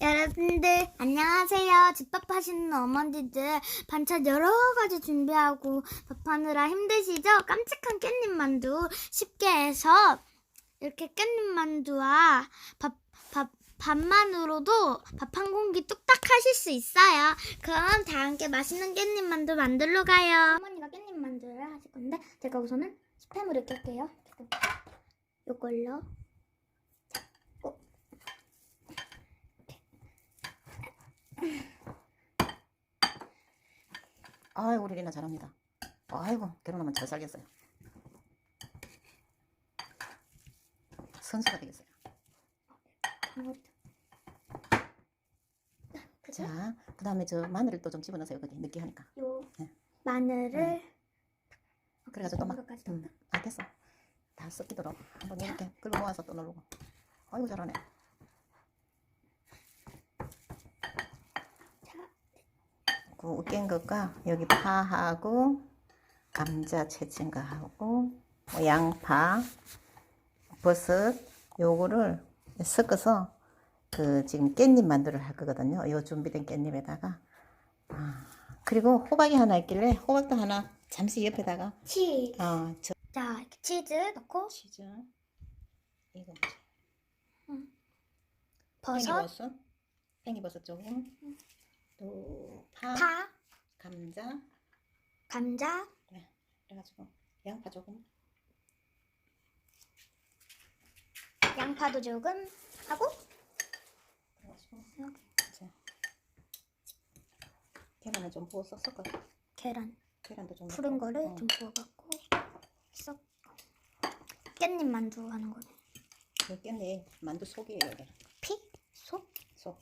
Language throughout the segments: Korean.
여러분들 안녕하세요. 집밥 하시는 어머니들 반찬 여러 가지 준비하고 밥하느라 힘드시죠? 깜찍한 깻잎 만두 쉽게 해서 이렇게 깻잎 만두와 밥, 밥, 밥만으로도 밥 한 공기 뚝딱 하실 수 있어요. 그럼 다 함께 맛있는 깻잎 만두 만들러 가요. 어머니가 깻잎 만두를 하실 건데 제가 우선은 스팸을 낄게요. 요걸로 아이고 우리 리나 잘합니다. 아이고 결혼하면 잘 살겠어요. 선수가 되겠어요. 그죠? 자, 그 다음에 저 마늘을 또 좀 집어넣으세요. 거기 느끼하니까. 요 네. 마늘을 그래가지고 또 막, 음, 아 됐어. 다 섞이도록 한번 이렇게 글로 모아서 또 누르고. 아이고 잘하네. 그 으깬 것과 여기 파하고 감자 채친 거 하고 뭐 양파, 버섯 요거를 섞어서 그 지금 깻잎 만두를 할 거거든요. 요 준비된 깻잎에다가. 아, 그리고 호박이 하나 있길래 호박도 하나 잠시 옆에다가. 치즈. 어, 저 자, 이렇게 치즈 넣고. 치즈. 이거 버섯, 팽이버섯? 팽이버섯 조금 또 파 파, 감자. 감자, 그래가지고 양파 조금. 양파도 조금 하고 그래가지고 이제 계란을 좀 부어서 섞어 계란. 계란도 좀 푸른 넣고. 거를 어. 좀 부어갖고 썩 깻잎 만두 하는 거네. 이 깻잎 만두 속이에요 이게 피, 속, 속.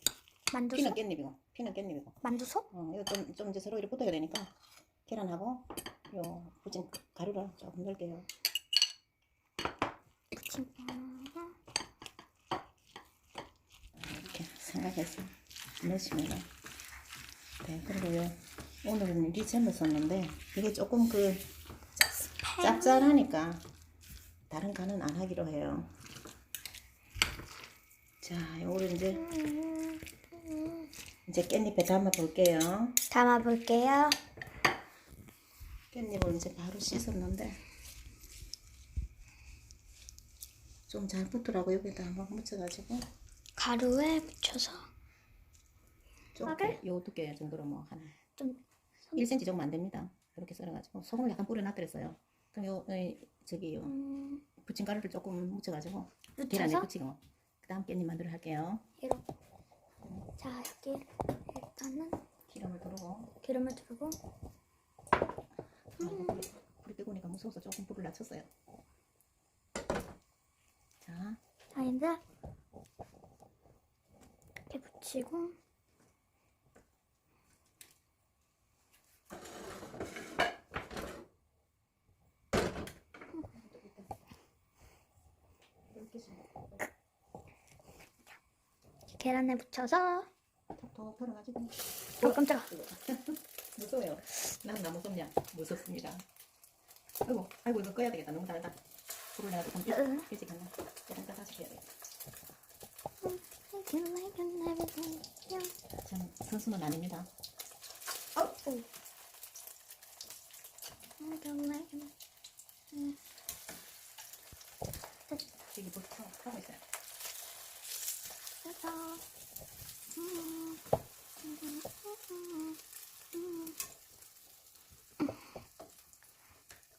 만두 피는 속, 깻잎이고 피는 깻잎이고. 만두 속. 어, 이거 좀, 좀 이제 서로 이렇게 붙어야 되니까 계란하고 요 부친 가루를 조금 넣을게요. 부침. 이렇게 생각해서 넣으시면 네 그리고요 오늘은 리잼을 썼는데 이게 조금 그 짭짤하니까 다른 간은 안 하기로 해요. 자 요거를 이제 이제 깻잎에 담아 볼게요 담아 볼게요. 깻잎을 이제 바로 씻었는데 좀 잘 붙더라고 여기다 한번 묻혀가지고 가루에 묻혀서 좀 하게? 요 두께 정도로 뭐 한 좀 1cm 정도 안 됩니다. 이렇게 썰어가지고 소금을 약간 뿌려놨더랬어요. 그럼 요 어, 저기 요 음, 부침가루를 조금 묻혀가지고 계란에 묻혀서 붙이고 그 다음 깻잎 만두를 할게요. 이렇게. 자 여기 일단은 기름을 두르고. 기름을 두르고. 아이고, 불이, 불이 뜨거우니까 무서워서 조금 불을 낮췄어요. 자, 자 이제 이렇게 붙이고 계란에 붙여서 톡톡 털어가지고 어 깜짝아 무서워요. 난나 무섭냐? 무섭습니다. 아이고, 아이고 이거 꺼야 되겠다. 너무 달다. 불을 내가 조금 응. 일찍 했나? 계란 까다시 해야 되겠다. 저는 선수는 아닙니다. 여기 부터 하고 있어요.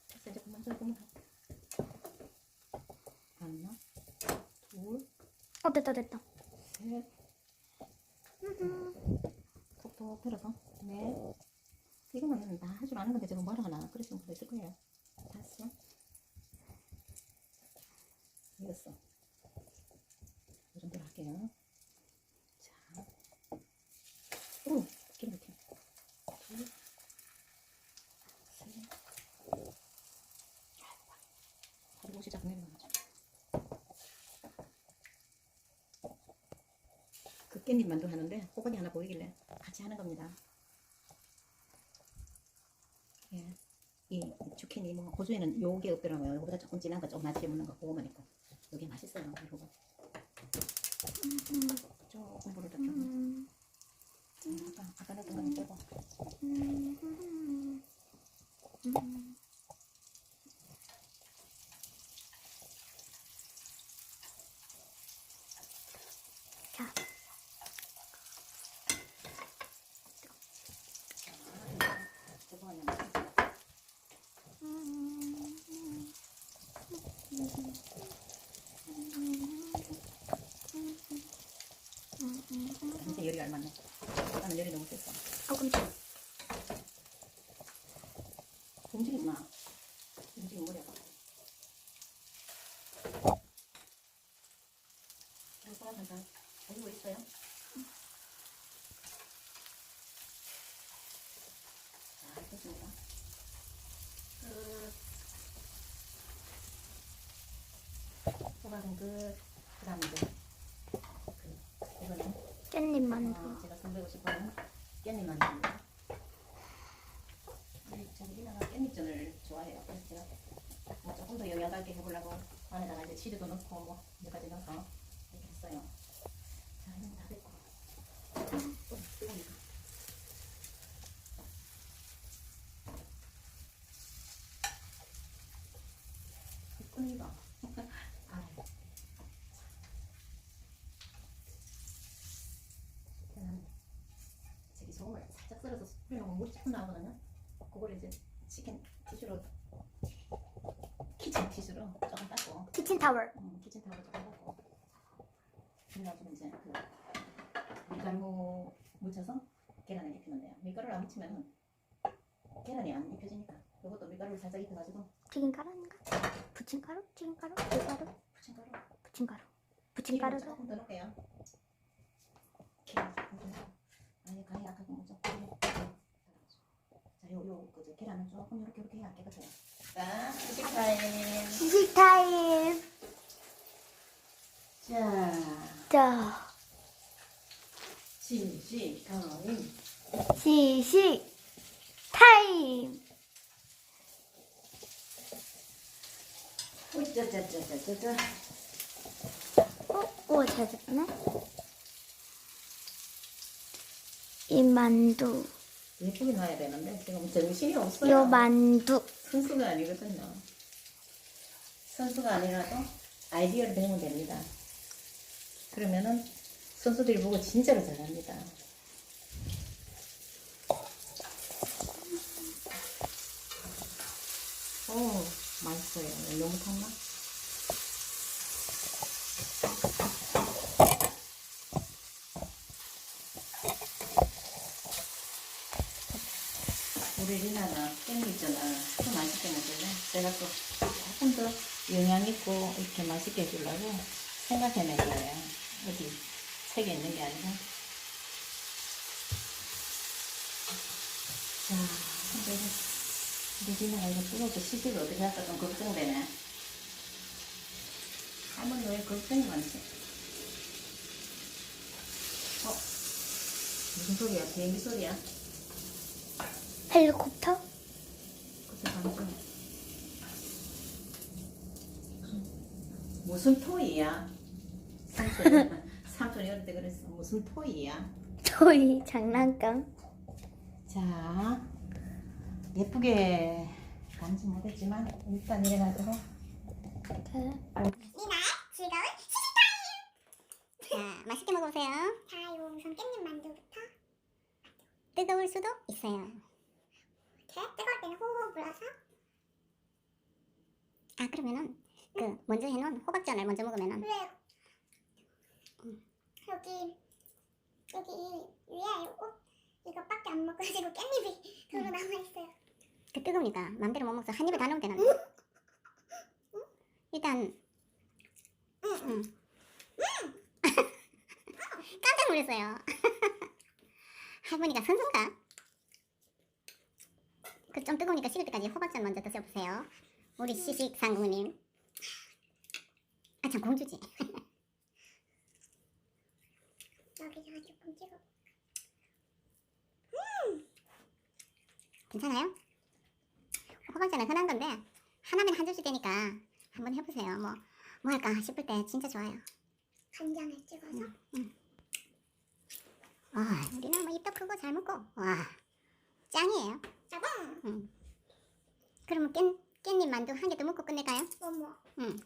됐어, 이제 그만 좀 그만. 하나, 둘, 어 됐다 됐다 셋, 톡톡 들어서 넷. 이거는 다할줄 아는 건데 제가 뭐라 하나 그랬으면 그랬을 거예요. 다섯, 여섯. 이 정도로 할게요. 자, 오, 이렇게. 둘, 셋. 바로 시작 내려가죠. 깻잎 만두 하는데 호박이 하나 보이길래 같이 하는 겁니다. 예. 이 주키니 뭐 호주에는 요게 없더라고요. 요거보다 조금 진한 거 조금 맛있게 먹는 거 그거만 있고 요게 맛있어요. 이러고 음, 음, 음. 조금 물을 더 음. 아까 아까 넣었던 거 빼고. 열이 너무 셌어. 어 깜짝. 움직이지 마. 움직이면 머리 아파. 한잔 올리고 있어요? 자, 됐습니다. 끝. 소각은 끝. 그 다음에 깻잎 만두. 어, 제가 선배고 싶어하는 깻잎 만두입니다. 우리 저기 리나가 깻잎전을 좋아해요. 그래서 제가 뭐 조금 더 영양 있게 해보려고 안에다가 이제 치즈도 넣고 뭐몇 가지 넣어서 이렇게 했어요. 자, 이건 다 됐고. 또 뜨거우니까. 끈이가. 아유. 그다음에 저기 소금을 살짝 썰어서 뿌려놓으면 물이 조금 나오거든요. 그거를 이제 치킨 티슈로 키친 티슈로 조금 닦고 키친 타월. 음, 키친타올로 조금 닦고 그래가지고 이제 그 밀가루 묻혀서 계란을 입히면 돼요. 밀가루를 안 묻히면은 계란이 안 입혀지니까 이것도 밀가루를 살짝 입혀가지고 튀김가루인가? 부침가루? 튀김가루? 밀가루? 부침가루 부침가루. 부침가루. 조금 더 넣을게요. 계란 조금 더 넣고 아니 간이 약하고 뭐좀 자, 그저 계란은 조금 이렇게 이렇게 해야 깨끗해요. 자, 후식 타임. 시식 타임. 자, 자, 시식 타임. 시식 타임. 우짜짜짜짜짜. 어? 오, 잘 됐네. 이 만두. 예쁘게 놔야 되는데 지금 정신이 없어요. 요 만두. 선수가 아니거든요. 선수가 아니라도 아이디어를 배우면 됩니다. 그러면은 선수들이 보고 진짜로 잘합니다. 오, 맛있어요. 너무 탔나? 리나가 깻잎 있잖아. 더 맛있게 먹을래? 내가 또 조금 더 영양 있고 이렇게 맛있게 해주려고 생각해낸 거예요. 어디 책에 있는 게 아니라. 자, 근데 리나가 이거 뜨거워서 시식을 어떻게 할까 좀 걱정되네. 할머니 왜 걱정이 많지? 어? 무슨 소리야? 비행기 소리야? 헬리콥터? 무슨 토이야? 삼촌, 삼촌이 어릴 때 그랬어. 무슨 토이야? 저희 장난감. 자, 예쁘게 간지 못했지만, 일단 이래가지고. 자, 리나의 즐거운 시식 타임! 자, 맛있게 먹어보세요. 자, 요 우선 깻잎 만두부터. 뜨거울 수도 있어요. 이렇게 뜨거울 때는 호호 불어서. 아, 그러면은 그 먼저 해놓은 호박전을 먼저 먹으면은 왜? 여기 여기 위에 옷 이거밖에 안 먹어가지고 깻잎이 도로 남아 있어요. 그 뜨거우니까 맘대로 못 먹어서 한 입에 다 넣으면 되는데. 일단 응. 깜짝 놀랐어요. 할머니가 선수인가? 그 좀 뜨거우니까 식을 때까지 호박전 먼저 드셔보세요. 우리 시식 상궁님. 아 참 공주지. 여기다가 조금 찍어. 음. 괜찮아요? 호박전은 흔한 건데 하나면 한 접시 되니까 한번 해보세요. 뭐, 뭐 할까 싶을 때 진짜 좋아요. 간장에 찍어서? 응. 아, 우리는 뭐 입도 크고 잘 먹고, 와, 짱이에요. 짜봉! 응. 그러면 깻, 깻잎 만두 한 개 더 먹고 끝낼까요? 어머. 응.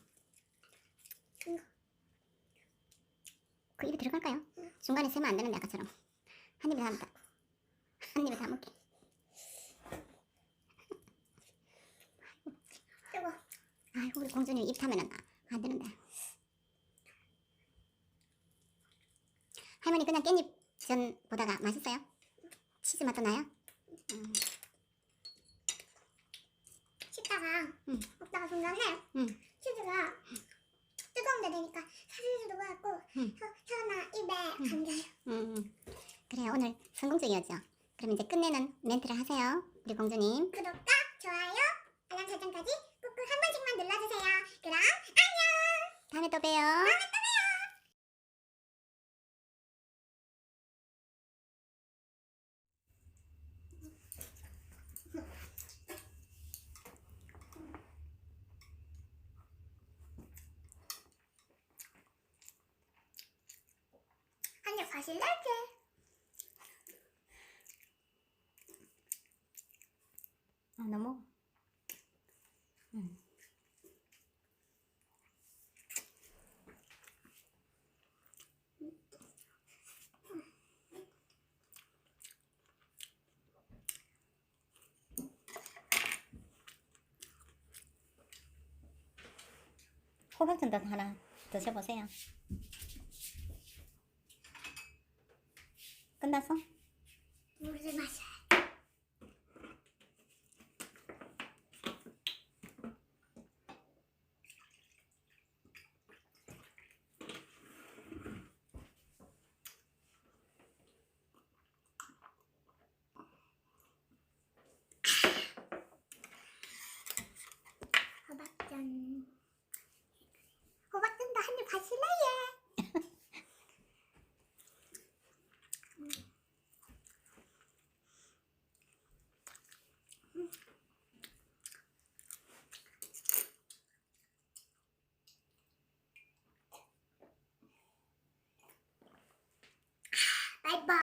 그 입에 들어갈까요? 중간에 세면 안 되는데, 아까처럼. 한 입에 다 먹자. 한 입에 다 먹게. 뜨거. 아이고 우리 공주님 입 타면은 아- 안 되는데. 할머니 그냥 깻잎 전 보다가 맛있어요? 치즈 맛도 나요? 씹다가 응. 먹다가 중간에 응. 치즈가 뜨거운 데 되니까 사르르 녹아갖고 응. 혀, 혀나 입에 감겨요. 음, 그래요. 오늘 성공적이었죠. 그럼 이제 끝내는 멘트를 하세요. 우리 공주님. 구독과 좋아요, 알람 설정까지 꾹꾹 한 번씩만 눌러주세요. 그럼 안녕. 다음에 또 봬요. 다음에 또 한입 가실래? 아, 너무. 음. 호박전도 하나 드셔보세요. എന്താ